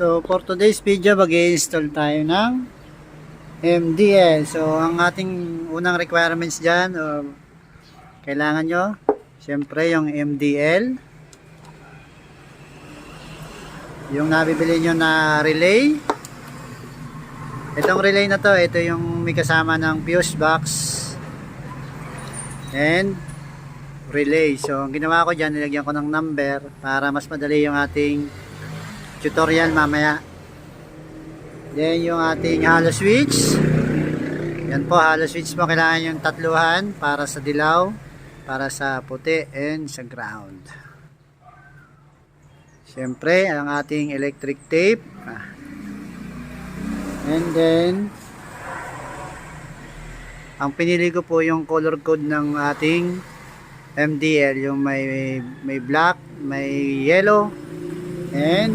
So for today's video, mag-install tayo ng MDL. So ang ating unang requirements dyan, o, kailangan nyo, syempre yung MDL. Yung nabibili nyo na relay. Itong relay na to, ito yung may kasama ng fuse box. And relay. So, ang ginawa ko dyan, nilagyan ko ng number para mas madali yung ating tutorial mamaya. Then, yung ating halo switch. Yan po, halo switch mo. Kailangan yung tatluhan para sa dilaw, para sa puti, and sa ground. Siyempre, ang ating electric tape. Ah. And then, ang pinili ko po yung color code ng ating MDL, yung may may black, may yellow, and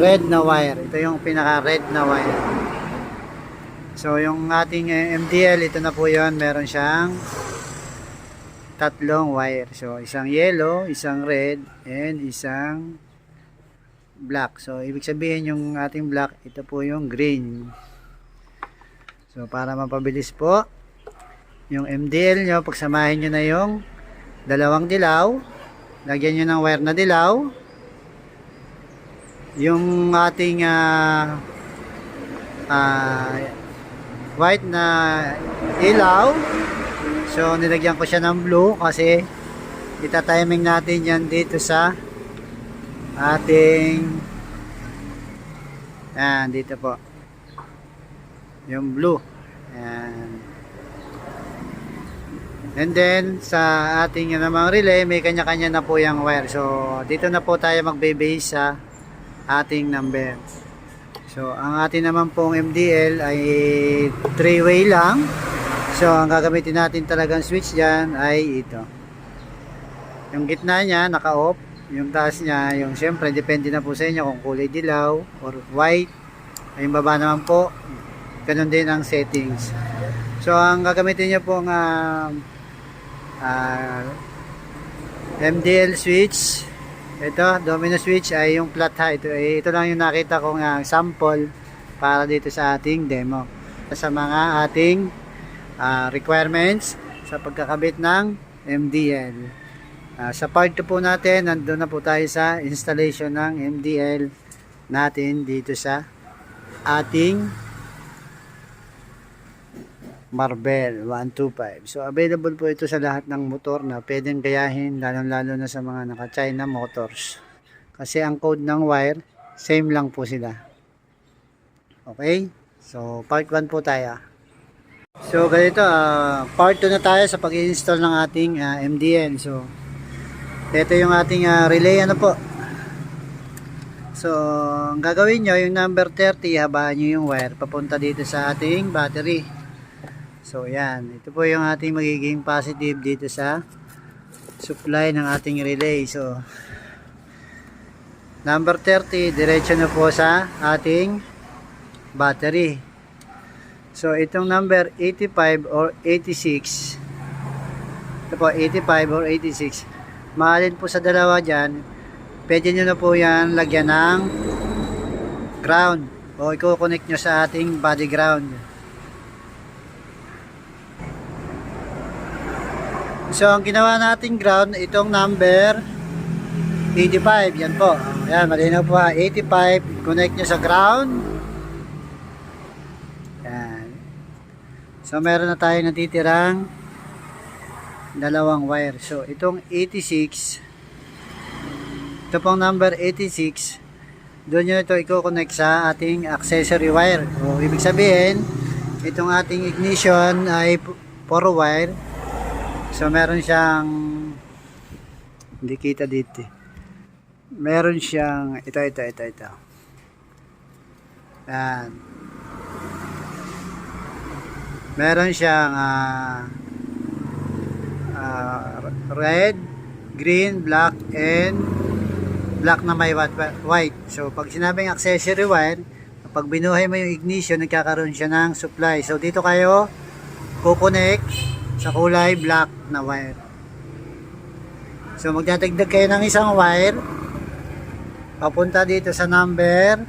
red na wire. Ito yung pinaka red na wire. So yung ating eh, MDL, ito na po yon meron siyang tatlong wire. So isang yellow, isang red, and isang black. So ibig sabihin yung ating black, ito po yung green. So para mapabilis po, yung MDL nyo, pagsamahin nyo na yung dalawang dilaw, lagyan nyo ng wire na dilaw, yung ating ah, ah, white na ilaw, so nilagyan ko siya ng blue kasi itatiming natin yan dito sa ating yan dito po yung blue yan And then, sa ating namang relay, may kanya-kanya na po yung wire. So, dito na po tayo magbe-base sa ating number. So, ang ating naman pong MDL ay 3-way lang. So, ang gagamitin natin talagang switch dyan ay ito. Yung gitna niya, naka-off. Yung taas niya, yung siyempre, depende na po sa inyo kung kulay dilaw or white. Yung baba naman po, ganun din ang settings. So, ang gagamitin niyo pong uh, uh, MDL switch ito domino switch ay yung flat ha ito, eh, ito lang yung nakita kong uh, sample para dito sa ating demo sa mga ating uh, requirements sa pagkakabit ng MDL uh, sa part 2 po natin nandun na po tayo sa installation ng MDL natin dito sa ating Marvel 125. So available po ito sa lahat ng motor na pwedeng gayahin lalo-lalo na sa mga naka-China motors. Kasi ang code ng wire same lang po sila. Okay? So part 1 po tayo. So ganito, uh, part 2 na tayo sa pag-install ng ating uh, MDN. So ito yung ating uh, relay ano po. So ang gagawin nyo, yung number 30, habaan nyo yung wire papunta dito sa ating battery. So yan, ito po yung ating magiging positive dito sa supply ng ating relay. So number 30, diretso na po sa ating battery. So itong number 85 or 86, ito po 85 or 86, mahalin po sa dalawa dyan, pwede nyo na po yan lagyan ng ground o i-connect nyo sa ating body ground. So, ang ginawa nating ground, itong number 85. Yan po. Yan, malinaw po ha. 85. Connect nyo sa ground. Yan. So, meron na tayo natitirang dalawang wire. So, itong 86. Ito pong number 86. Doon nyo ito i-connect sa ating accessory wire. O, ibig sabihin, itong ating ignition ay 4 wire. So meron siyang hindi kita dito. eh. Meron siyang ito ito ito ito. Yan. Meron siyang ah, ah, red, green, black and black na may white. So pag sinabing accessory wire, pag binuhay mo yung ignition, nagkakaroon siya ng supply. So dito kayo kukonek sa kulay black na wire. So magdadagdag kayo ng isang wire papunta dito sa number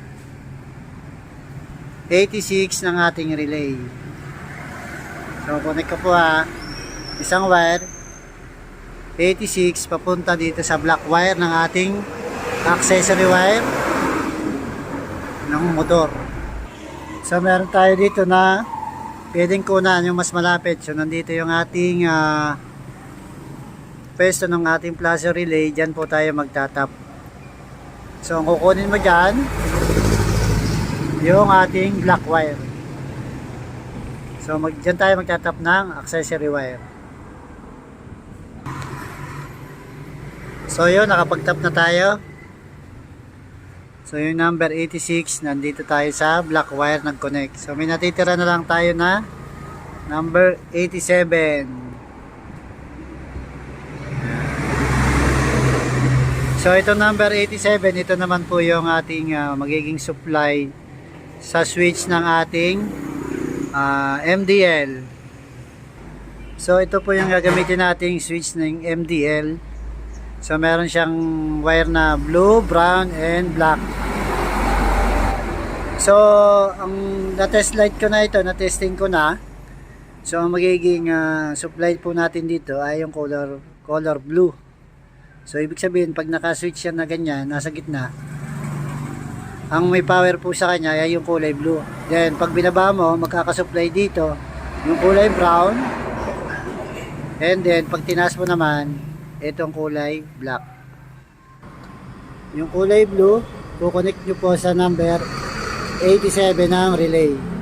86 ng ating relay. So, connect ko po ha. Isang wire, 86 papunta dito sa black wire ng ating accessory wire ng motor. So, meron tayo dito na pwedeng kunan yung mas malapit. So, nandito yung ating ah, pwesto ng ating plaza relay. Diyan po tayo magtatap. So, ang kukunin mo dyan, yung ating black wire. So, mag, dyan tayo magtatap ng accessory wire. So, yun, nakapag-tap na tayo. So, yung number 86, nandito tayo sa black wire nag-connect. So, may natitira na lang tayo na number 87. So, ito number 87, ito naman po yung ating ah, magiging supply sa switch ng ating ah, MDL. So, ito po yung gagamitin nating switch ng MDL. So, meron siyang wire na blue, brown, and black. So, ang na-test light ko na ito, na-testing ko na. So, ang magiging ah, supply po natin dito ay yung color, color blue. So, ibig sabihin, pag naka-switch yan na ganyan, nasa gitna, ang may power po sa kanya ay yung kulay blue. Then, pag binaba mo, magkakasupply dito yung kulay brown. And then, pag tinaas mo naman, itong kulay black. Yung kulay blue, kukonect nyo po sa number 87 ng relay.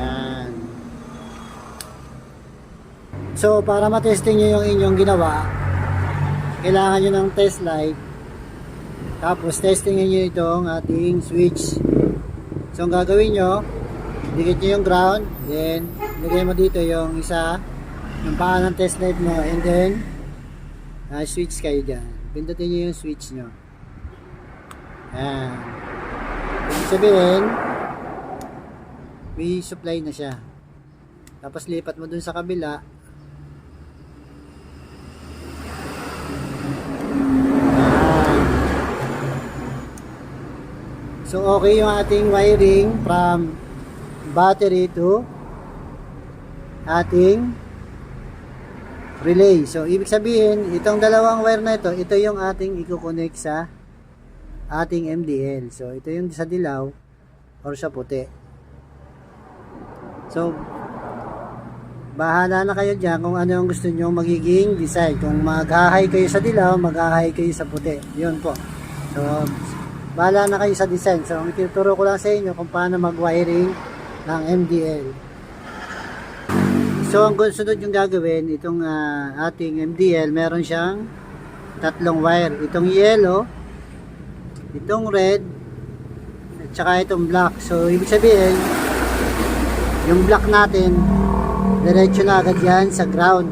Yan. So, para matesting nyo yung inyong ginawa, kailangan nyo ng test light. Tapos, testingin nyo itong ating switch. So, ang gagawin nyo, dikit nyo yung ground, then, lagay mo dito yung isa, yung paa ng test light mo, and then, ah, switch kayo dyan. Pindutin nyo yung switch nyo. Yan. Ibig sabihin, may supply na siya. Tapos lipat mo dun sa kabila. Ayan. So okay yung ating wiring from battery to ating relay. So ibig sabihin, itong dalawang wire na ito, ito yung ating i-connect sa ating MDL. So ito yung sa dilaw or sa puti. So, bahala na kayo dyan kung ano yung gusto nyo magiging design. Kung mag-high kayo sa dilaw, mag-high kayo sa puti. Yun po. So, bahala na kayo sa design. So, ang ituturo ko lang sa inyo kung paano mag-wiring ng MDL. So, ang sunod yung gagawin, itong ah, ating MDL, meron siyang tatlong wire. Itong yellow, itong red, at saka itong black. So, ibig sabihin, yung black natin diretso na agad yan sa ground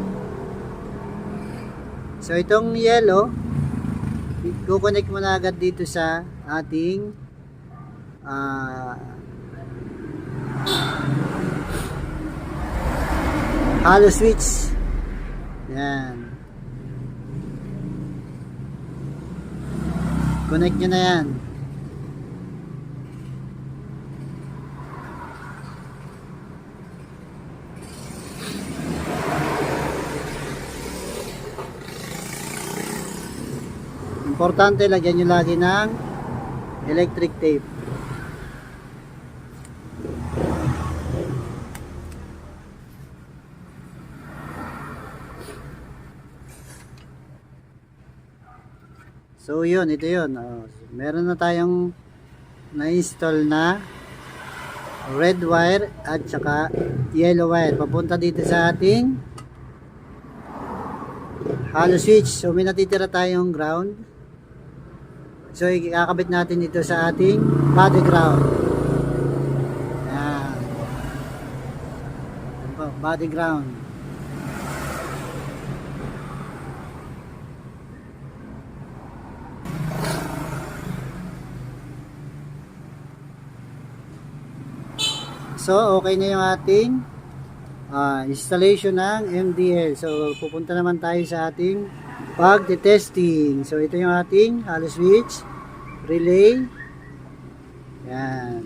so itong yellow kukonek mo na agad dito sa ating ah hollow switch. Yan. Connect nyo na yan Importante, lagyan nyo lagi ng electric tape. So yun, ito yun. Oh, meron na tayong na-install na red wire at saka yellow wire. Papunta dito sa ating hollow switch. So may natitira tayong ground. So ikakabit natin ito sa ating body ground. Yan. po, body ground. So, okay na yung ating ah, installation ng MDL. So, pupunta naman tayo sa ating pag-testing. So, ito yung ating hollow switch, relay. Yan.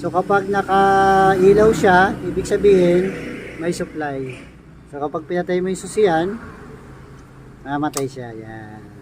So, kapag nakailaw siya, ibig sabihin, may supply. So, kapag pinatay mo yung susiyan, mamatay siya. Yan.